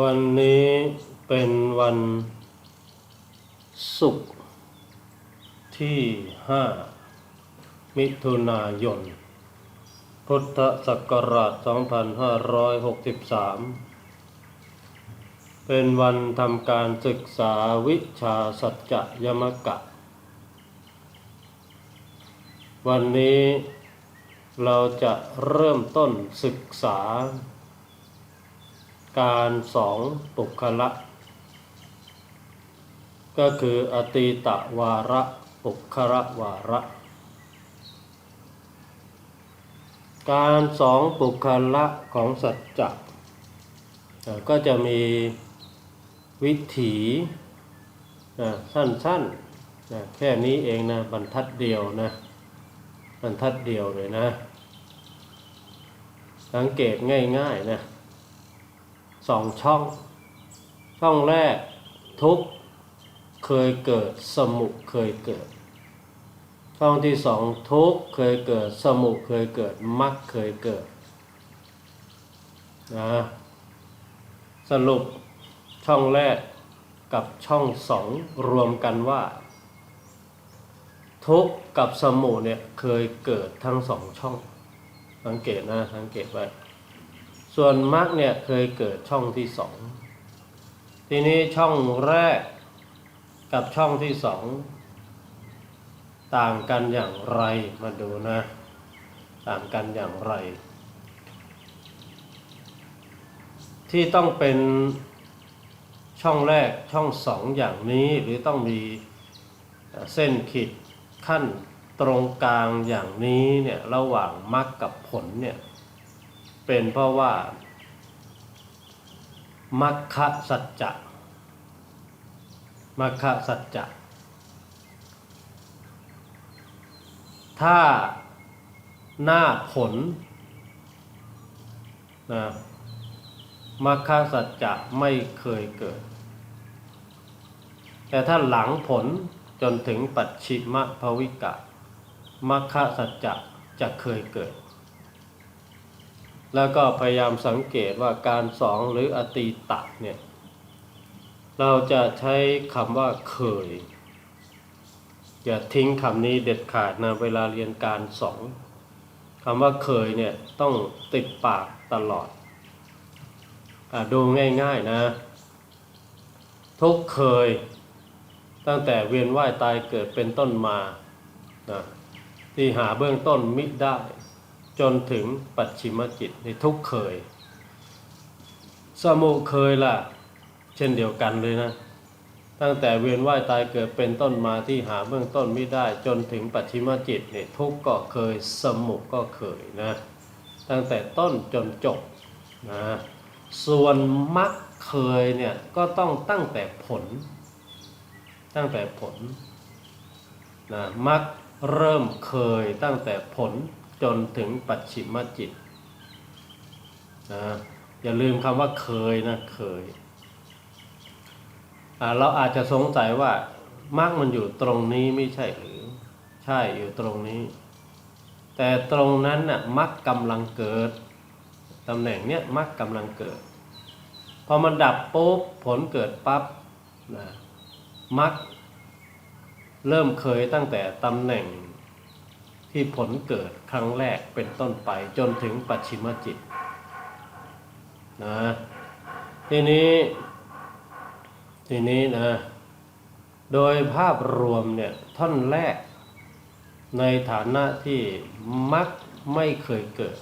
วันนี้เป็นวันศุกร์ที่ 5 มิถุนายน พุทธศักราช 2563 เป็นวันทำการศึกษาวิชาสัจจยมกะ วันนี้เราจะเริ่มต้นศึกษา การสองปุคละ ก็คืออตีตะวาระปุคระวาระ การสองปุคละของสัจจะก็จะมีวิถีสั้นๆนะแค่นี้เองนะบรรทัดเดียวนะบรรทัดเดียวเลยนะ สังเกตง่ายๆนะ สองช่อง ช่องแรกทุกเคยเกิดสมุเคยเกิด ช่องที่สองทุกเคยเกิดสมุเคยเกิดมรรคเคยเกิดนะสรุปช่องแรกกับช่องสองรวมกันว่า ทุกกับสมุเนี่ยเคยเกิดทั้งสองช่อง สังเกตนะสังเกตไว้ ส่วนมรรคเนี่ยเคยเกิดช่องที่สอง ทีนี้ช่องแรกกับช่องที่สอง ต่างกันอย่างไรมาดูนะ ต่างกันอย่างไร ที่ต้องเป็นช่องแรกช่องสองอย่างนี้หรือต้องมีเส้นขีดขั้นตรงกลางอย่างนี้เนี่ยระหว่างมรรคกับผลเนี่ย เป็นเพราะว่ามัคคะสัจจะมัคคะสัจจะถ้าหน้าผลนะมัคคะสัจจะไม่เคยเกิด แต่ถ้าหลังผลจนถึงปัจฉิมภวิกะมัคคะสัจจะจะเคยเกิด แล้วก็พยายามสังเกตว่าการสองหรืออตีตะเนี่ยเราจะใช้คำว่าเคย อย่าทิ้งคำนี้เด็ดขาดนะเวลาเรียนการสองคำว่าเคยเนี่ยต้องติดปากตลอดอดูง่ายๆนะ ทุกเคย ตั้งแต่เวียนว่ายตายเกิดเป็นต้นมานะที่หาเบื้องต้นมิได้ จนถึงปัจฉิมจิตในทุกเคย สมุเคยล่ะ เช่นเดียวกันเลยนะ ตั้งแต่เวียนว่ายตายเกิดเป็นต้นมาที่หาเบื้องต้นไม่ได้ จนถึงปัจฉิมจิตเนี่ยทุกก็เคย สมุก็เคยนะ ตั้งแต่ต้นจนจบนะส่วนมรรคเคยเนี่ยก็ต้องตั้งแต่ผล ตั้งแต่ผลนะมรรคเริ่มเคยตั้งแต่ผล จนถึงปัจฉิมจิตนะอย่าลืมคำว่าเคยนะเคย เราอาจจะสงสัยว่ามรรคมันอยู่ตรงนี้ไม่ใช่หรือ ใช่อยู่ตรงนี้ แต่ตรงนั้นน่ะมรรคกำลังเกิดตำแหน่งเนี้ยมรรคกำลังเกิด พอมันดับปุ๊บผลเกิดปั๊บนะมรรคเริ่มเคยตั้งแต่ตำแหน่ง ที่ผลเกิดครั้งแรกเป็นต้นไปจนถึงปัจฉิมจิตนะทีนี้ ทีนี้นะ โดยภาพรวมเนี่ยท่อนแรกในฐานะที่มักไม่เคยเกิด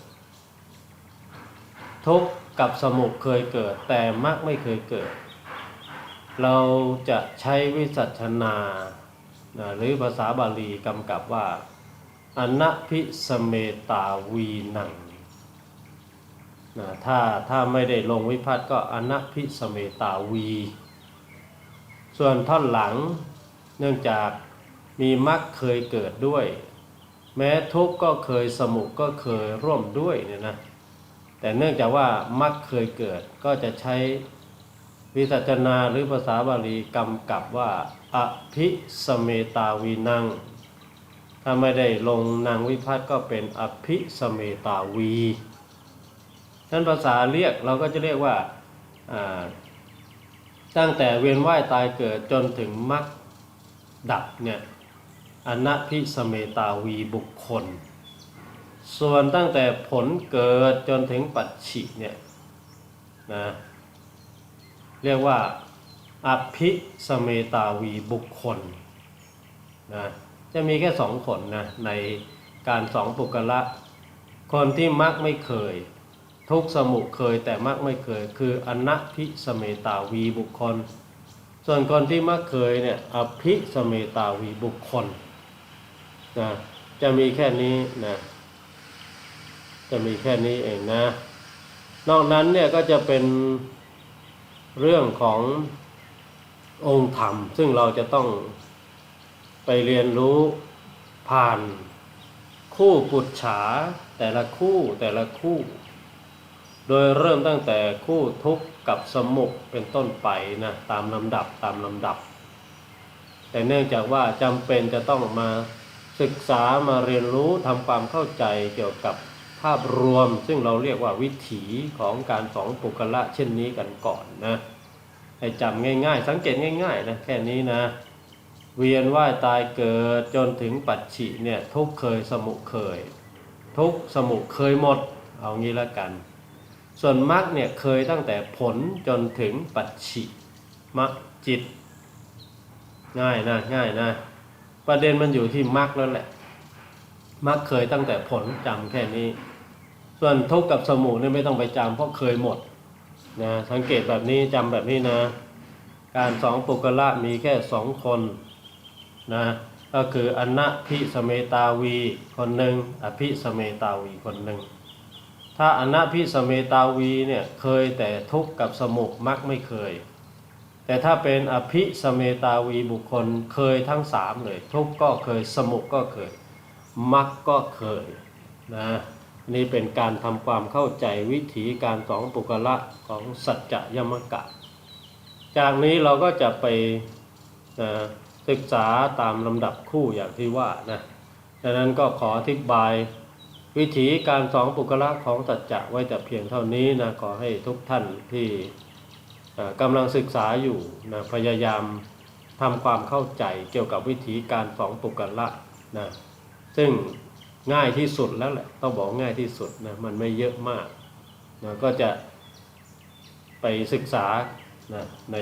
ทุกข์กับสมุขเคยเกิด แต่มักไม่เคยเกิด เราจะใช้วิสัชนานะหรือภาษาบาลีกำกับว่า อนัพิสเมตาวีนังนะถ้าถ้าไม่ได้ลงวิพัตน์ก็อนัพิสเมตาวี ส่วนท่อนหลังเนื่องจากมีมรรคเคยเกิดด้วย แม้ทุกข์ก็เคยสมุขก็เคยร่วมด้วยเนี่ยนะแต่เนื่องจากว่ามรรคเคยเกิดก็จะใช้วิสัชนาหรือภาษาบาลีกำกับว่าอภิสเมตาวีนัง ถ้าไม่ได้ลงนางวิพัตน์ก็เป็นอภิสเมตาวีนั้นภาษาเรียกเราก็จะเรียกว่าอ่าตั้งแต่เวียนว่ายตายเกิดจนถึงมรรคดับเนี่ยอนัพิสเมตาวีบุคคล ส่วนตั้งแต่ผลเกิดจนถึงปัจฉิเนี่ยนะเรียกว่าอภิสเมตาวีบุคคลนะ จะมีแค่สองคนนะในการสองปุกละ คนที่มักไม่เคย ทุกสมุเคยแต่มักไม่เคย คืออนัพิสเมตาวีบุคคล ส่วนคนที่มักเคยเนี่ยอภิสเมตาวีบุคคลนะจะมีแค่นี้นะจะมีแค่นี้เองนะ นอกนั้นเนี่ยก็จะเป็นเรื่องขององค์ธรรม ซึ่งเราจะต้อง ไปเรียนรู้ผ่านคู่ปุจฉาแต่ละคู่แต่ละคู่ โดยเริ่มตั้งแต่คู่ทุกข์กับสมุขเป็นต้นไปนะตามลำดับตามลำดับ แต่เนื่องจากว่าจำเป็นจะต้องมาศึกษามาเรียนรู้ทำความเข้าใจเกี่ยวกับภาพรวม ซึ่งเราเรียกว่าวิถีของการสองปุกละเช่นนี้กันก่อนนะให้จำง่าย ๆ สังเกตง่าย ๆ นะแค่นี้นะ เวียนว่ายตายเกิดจนถึงปัจฉิเนี่ยทุกเคยสมุเคย ทุกสมุเคยหมดเอางี้ละกัน ส่วนมรรคเนี่ยเคยตั้งแต่ผลจนถึงปัจฉิมรรคจิต ง่ายนะง่ายนะประเด็นมันอยู่ที่มรรคแล้วแหละมรรคเคยตั้งแต่ผลจำแค่นี้ ส่วนทุกกับสมุเนี่ยไม่ต้องไปจำเพราะเคยหมดนะสังเกตแบบนี้จำแบบนี้นะ การสองปุกละมีแค่สองคน นะก็คืออนัพิสเมตาวีคนหนึ่งอภิสเมตาวีคนหนึ่งถ้าอนัพิสเมตาวีเนี่ยเคยแต่ทุกข์กับสมุมักไม่เคย แต่ถ้าเป็นอภิสเมตาวีบุคคลเคยทั้งสามเลย ทุกข์ก็เคยสมุก็เคยมักก็เคยนะนี่เป็นการทำความเข้าใจวิถีการสองปุกละของสัจจะยมกะ จากนี้เราก็จะไปนะ ศึกษาตามลำดับคู่อย่างที่ว่านะดังนั้นก็ขออธิบาย วิถีการสองปุกละของสัจจะไว้แต่เพียงเท่านี้นะขอให้ทุกท่านที่กำลังศึกษาอยู่นะพยายามทำความเข้าใจเกี่ยวกับวิถีการสองปุกละนะซึ่งง่ายที่สุดแล้วแหละต้องบอกง่ายที่สุดนะมันไม่เยอะมากนะก็จะไปศึกษานะใน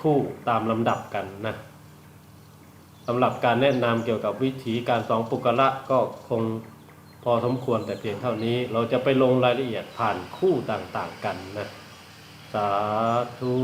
คู่ตามลำดับกันนะ สำหรับการแนะนำเกี่ยวกับวิธีการสองปุกละก็คงพอสมควรแต่เพียงเท่านี้ เราจะไปลงรายละเอียดผ่านคู่ต่างๆกันนะ สาธุ